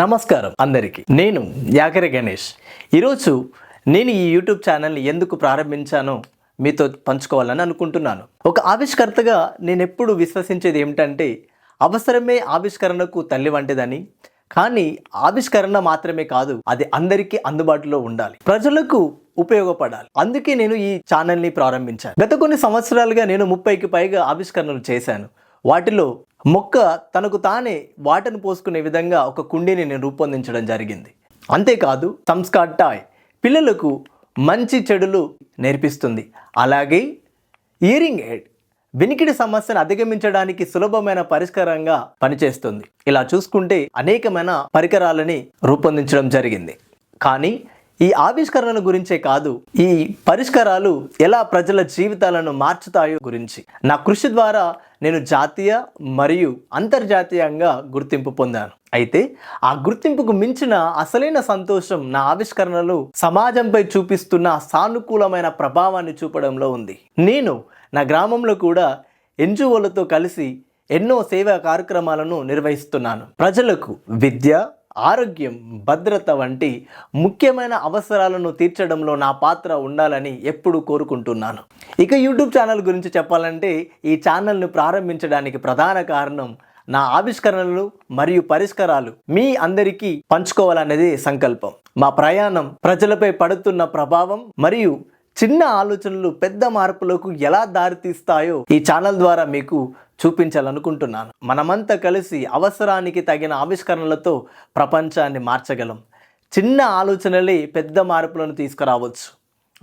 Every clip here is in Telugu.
నమస్కారం అందరికీ. నేను యాకరి గణేష్. ఈరోజు నేను ఈ యూట్యూబ్ ఛానల్ని ఎందుకు ప్రారంభించానో మీతో పంచుకోవాలని అనుకుంటున్నాను. ఒక ఆవిష్కర్తగా నేను ఎప్పుడు విశ్వసించేది ఏమిటంటే అవసరమే ఆవిష్కరణకు తల్లి వంటిదని కానీ ఆవిష్కరణ మాత్రమే కాదు అది అందరికీ అందుబాటులో ఉండాలి. ప్రజలకు ఉపయోగపడాలి. అందుకే నేను ఈ ఛానల్ని ప్రారంభించాను. గత కొన్ని సంవత్సరాలుగా నేను ముప్పైకి పైగా ఆవిష్కరణలు చేశాను. వాటిలో మొక్క తనకు తానే వాటను పోసుకునే విధంగా ఒక కుండీని నేను రూపొందించడం జరిగింది. అంతేకాదు సంస్కార్ టాయ్ పిల్లలకు మంచి చెడులు నేర్పిస్తుంది. అలాగే ఇయరింగ్ ఎయిడ్ వినికిడి సమస్యను అధిగమించడానికి సులభమైన పరిష్కారంగా పనిచేస్తుంది. ఇలా చూసుకుంటే అనేకమైన పరికరాలని రూపొందించడం జరిగింది. కానీ ఈ ఆవిష్కరణల గురించే కాదు ఈ పరిష్కారాలు ఎలా ప్రజల జీవితాలను మార్చుతాయో గురించి. నా కృషి ద్వారా నేను జాతీయ మరియు అంతర్జాతీయంగా గుర్తింపు పొందాను. అయితే ఆ గుర్తింపుకు మించిన అసలైన సంతోషం నా ఆవిష్కరణలు సమాజంపై చూపిస్తున్న సానుకూలమైన ప్రభావాన్ని చూపడంలో ఉంది. నేను నా గ్రామంలో కూడా ఎన్జిఓలతో కలిసి ఎన్నో సేవా కార్యక్రమాలను నిర్వహిస్తున్నాను. ప్రజలకు విద్య ఆరోగ్యం భద్రత వంటి ముఖ్యమైన అవసరాలను తీర్చడంలో నా పాత్ర ఉండాలని ఎప్పుడూ కోరుకుంటున్నాను. ఇక యూట్యూబ్ ఛానల్ గురించి చెప్పాలంటే ఈ ఛానల్ను ప్రారంభించడానికి ప్రధాన కారణం నా ఆవిష్కరణలు మరియు పరిష్కారాలు మీ అందరికీ పంచుకోవాలనేది సంకల్పం. మా ప్రయాణం ప్రజలపై పడుతున్న ప్రభావం మరియు చిన్న ఆలోచనలు పెద్ద మార్పులకు ఎలా దారితీస్తాయో ఈ ఛానల్ ద్వారా మీకు చూపించాలనుకుంటున్నాను. మనమంతా కలిసి అవసరానికి తగిన ఆవిష్కరణలతో ప్రపంచాన్ని మార్చగలం. చిన్న ఆలోచనలే పెద్ద మార్పులను తీసుకురావచ్చు.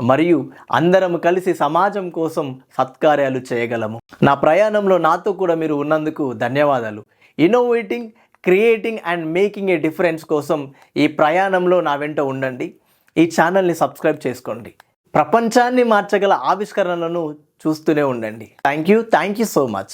మరియు అందరం కలిసి సమాజం కోసం సత్కార్యాలు చేయగలము. నా ప్రయాణంలో నాతో కూడా మీరు ఉన్నందుకు ధన్యవాదాలు. Innovating creating and making a difference కోసం ఈ ప్రయాణంలో నా వెంట ఉండండి. ఈ ఛానల్ని సబ్స్క్రైబ్ చేసుకోండి. ప్రపంచాన్ని మార్చగల ఆవిష్కరణలను చూస్తూనే ఉండండి. Thank you thank you so much